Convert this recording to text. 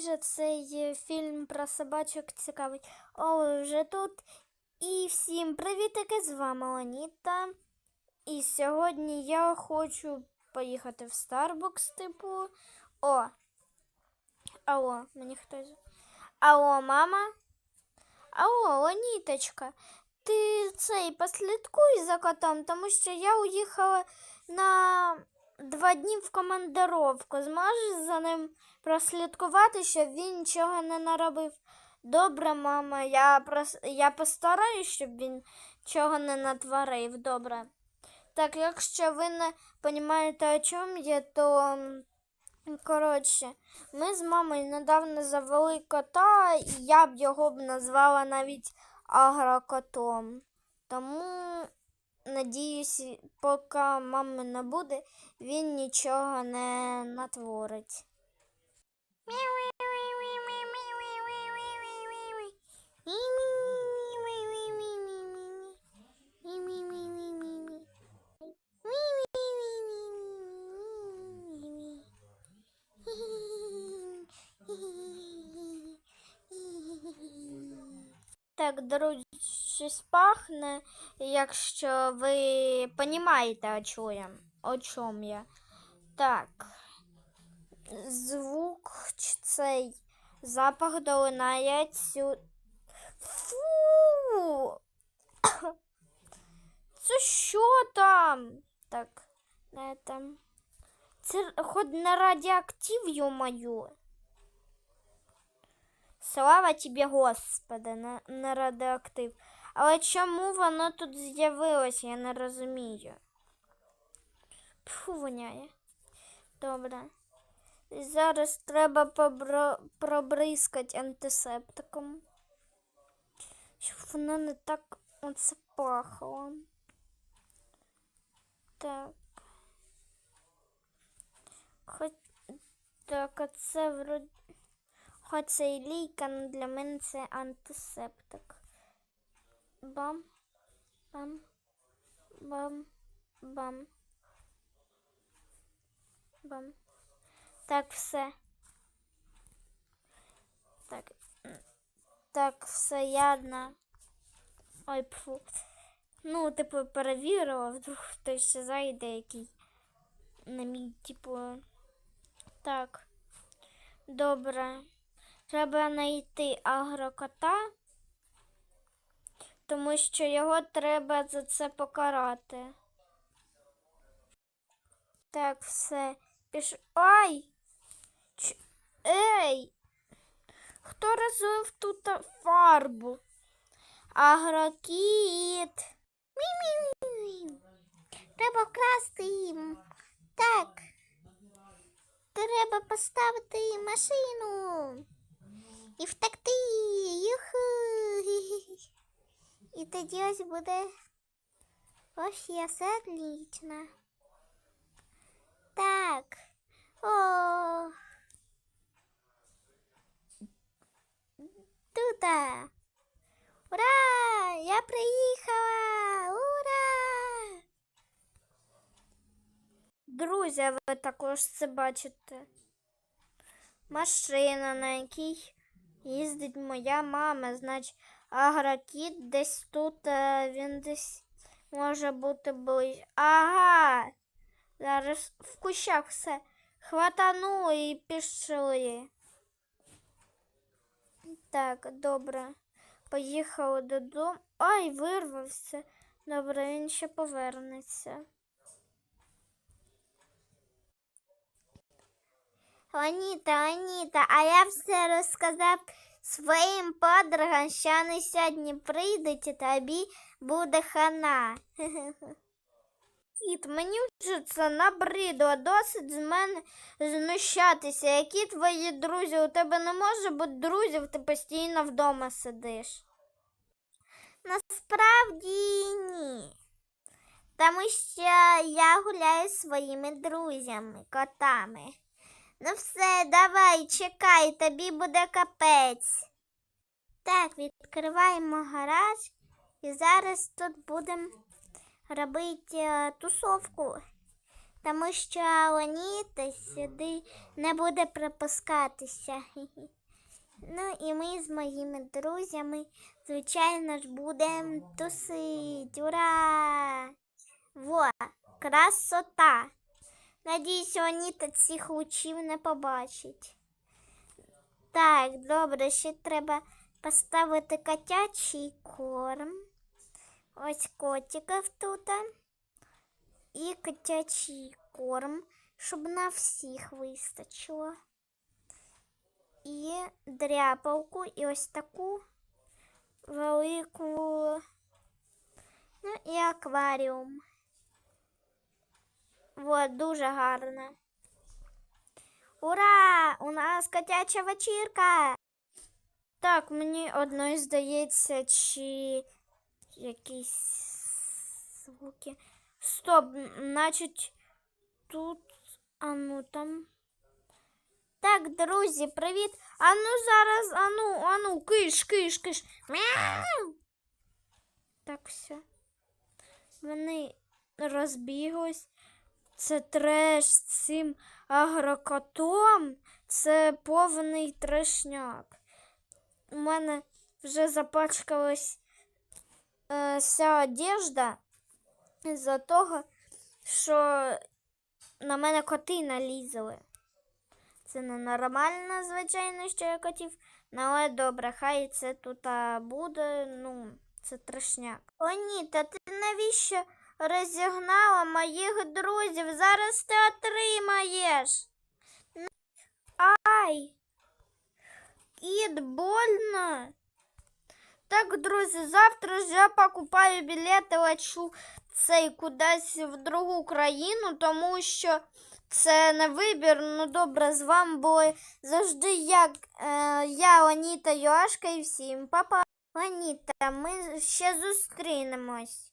же цей фільм про собачок цікавий. О, ви вже тут. І всім привітики, з вами Оніта. І сьогодні я хочу поїхати в Starbucks, типу. О. Алло, мені хтось. Алло, мама. Алло, Оніточка. Ти цей послідкуй за котом, тому що я уїхала на два дні в командировку. Зможеш за ним прослідкувати, щоб він нічого не наробив. Добре, мама, я, прос... я постараюсь, щоб він чого не натворив. Добре. Так, якщо ви не розумієте, о чому я, то коротше, ми з мамою недавно завели кота, і я б його б назвала навіть агрокотом. Тому, надіюсь, поки мами не буде, він нічого не натворить. Так, друзі, щось пахне, якщо ви розумієте, о чому. О чому я. Так. Звук цей запах долинає цю. Фу! Це що там? Так, не там. Це хоч не радіоактив, мою. Слава тобі, Господи, на, на радіоактив. Але чому воно тут з'явилося, я не розумію. Фу, воняє. Добре. Зараз треба пробризкати антисептиком. Щоб воно не так оце пахло. Так. Хоч так, оце вроді. Хоч це і лійка, але для мене це антисептик. Бам, бам, бам, бам. Бам. Так, все. Так. Так, все ядно. Ой, пфу. Ну, типу, перевірила, вдруг хтось ще зайде, який на мій, типу. Так. Добре. Треба знайти агрокота, тому що його треба за це покарати. Так, все. Піш... Ай! Ч... Ей! Хто розлив тут фарбу? Агрокіт. Мі-мі-мі. Треба вкрасти їм. Так. Треба поставити машину і втекти. Юху. І тоді ось буде вообще все отлично. Так. О. Тута. Ура! Я приїхала! Ура! Друзі, ви також це бачите. Машина, на якій їздить моя мама. Значить, агрокіт десь тут, е, він десь може бути ближче. Ага. Зараз в кущах все. Хватану і пішли. Так, добре. Поїхали додому. Ай, вирвався. Добре, він ще повернеться. Аніта, Аніта, а я все розказав своїм подругам, що вони сьогодні прийдуть і тобі буде хана. Кіт, мені вже це набридло, досить з мене знущатися. Які твої друзі? У тебе не може бути друзів, ти постійно вдома сидиш. Насправді ні. Тому що я гуляю зі своїми друзями, котами. Ну все, давай, чекай, тобі буде капець. Так, відкриваємо гараж і зараз тут будемо робити е, тусовку. тому що Леоніта сюди не буде пропускатися. Ну і ми з моїми друзями, звичайно ж, будемо тусити. Ура! Во, красота! Надіюсь, Леоніта цих лучів не побачить. Так, добре, ще треба поставити котячий корм. Ось котиків тут. І котячий корм, щоб на всіх вистачило. І дряпалку, і ось таку велику. Ну і акваріум. Вот, дуже гарно. Ура! У нас котяча вечірка! Так, мені одної здається, чи якісь звуки. Стоп, значить, тут, а ну там. Так, друзі, привіт. А ну зараз, а ну, а ну, киш, киш, киш. Мяу. Так, все. Вони розбіглись. Це треш з цим агрокотом. Це повний трешняк. У мене вже запачкалась е, вся одежда з-за того, що на мене коти налізали. Це ненормально, звичайно, що я котів. Ну, Але добре, хай це тут буде, ну, це трешняк. О, ні, та ти навіщо розігнала моїх друзів? Зараз ти отримаєш. Ай! Кіт, больно. Так, друзі, завтра ж я покупаю білети, лечу цей кудись в другу країну, тому що це не вибір. Ну добре, з вами були завжди як е, я, Оніта Йошка і всім. Папа. Оніта, ми ще зустрінемось.